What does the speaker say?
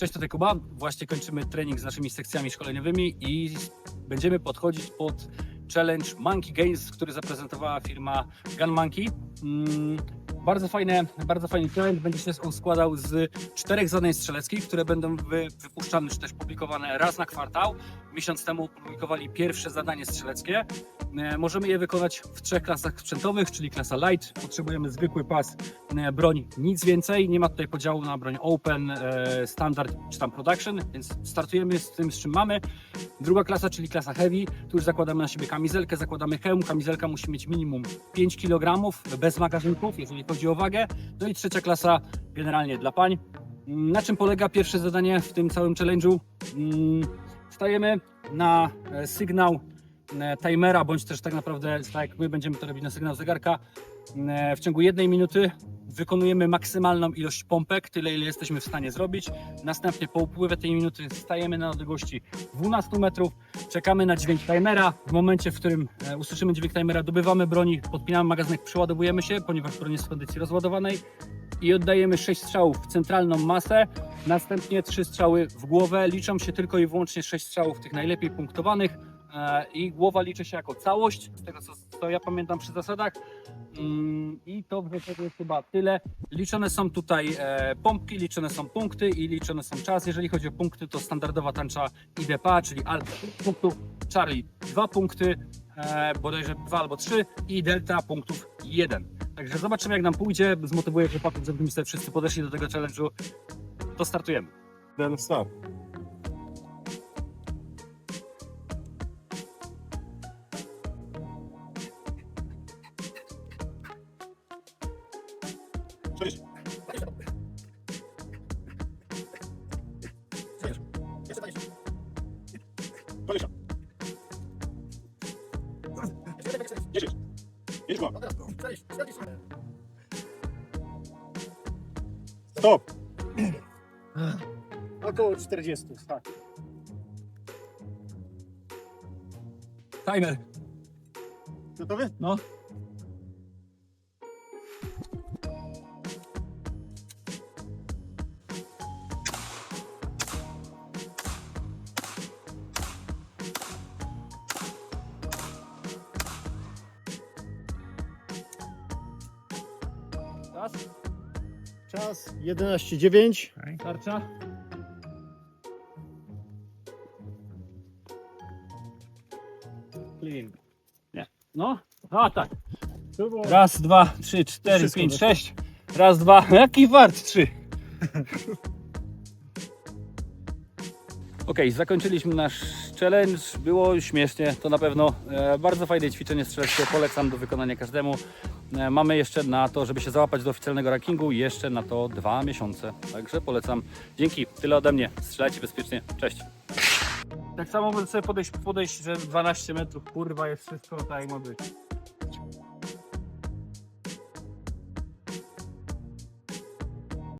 Cześć, tutaj Kuba. Właśnie kończymy trening z naszymi sekcjami szkoleniowymi i będziemy podchodzić pod challenge Monkey Games, który zaprezentowała firma Gun Monkey. Bardzo, fajne, bardzo fajny challenge. Będzie się on składał z czterech zadań strzeleckich, które będą wy, wypuszczane czy też publikowane raz na kwartał. Miesiąc temu publikowali pierwsze zadanie strzeleckie. E, Możemy je wykonać w trzech klasach sprzętowych, czyli klasa light. Potrzebujemy zwykły pas, e, broń, nic więcej. Nie ma tutaj podziału na broń open, e, standard czy tam production, więc startujemy z tym, z czym mamy. Druga klasa, czyli klasa heavy. Tu już zakładamy na siebie kamizelkę, zakładamy hełm. Kamizelka musi mieć minimum 5 kg bez magazynków, jeżeli chodzi o wagę. No i trzecia klasa generalnie dla pań. Mm, Na czym polega pierwsze zadanie w tym całym challenge'u? Mm, Stajemy na e, sygnał timera, bądź też tak naprawdę, tak jak my będziemy to robić na sygnał zegarka, e, w ciągu jednej minuty wykonujemy maksymalną ilość pompek, tyle ile jesteśmy w stanie zrobić. Następnie po upływie tej minuty stajemy na odległości 12 metrów, czekamy na dźwięk timera. W momencie, w którym e, usłyszymy dźwięk timera, dobywamy broni, podpinamy magazynek, przeładowujemy się, ponieważ broń jest w kondycji rozładowanej i oddajemy 6 strzałów w centralną masę, następnie 3 strzały w głowę. Liczą się tylko i wyłącznie 6 strzałów tych najlepiej punktowanych e, i głowa liczy się jako całość, z tego co, co ja pamiętam przy zasadach. Mm, I to w zasadzie jest chyba tyle. Liczone są tutaj e, pompki, liczone są punkty i liczone są czas. Jeżeli chodzi o punkty, to standardowa tańcza IDPA, czyli Alfa 5 punktów, Charlie 2 punkty, e, bodajże 2 albo 3 i Delta punktów 1. Także zobaczymy jak nam pójdzie. Zmotywuję chłopaków, żebyśmy sobie wszyscy podeszli do tego challenge'u. To startujemy. Ten start. Cześć. Dwadzieścia. Dziesięć. Jedź go. Stop. Około 40, tak. Timer. Gotowy? No. Czas. Czas 11.09. Tarcza. Clean. Nie. No. A tak. Raz, dwa, trzy, cztery, Wszystko pięć, weszło. sześć. Raz, dwa. Jaki wart? Trzy. Okej, zakończyliśmy nasz challenge. Było śmiesznie, to na pewno. E, bardzo fajne ćwiczenie strzeleckie, polecam do wykonania każdemu. E, mamy jeszcze na to, żeby się załapać do oficjalnego rankingu, jeszcze na to dwa miesiące. Także polecam. Dzięki, tyle ode mnie. Strzelajcie bezpiecznie. Cześć. Tak samo możesz sobie podejść, podejść, że 12 metrów, kurwa, jest wszystko tak jak ma być.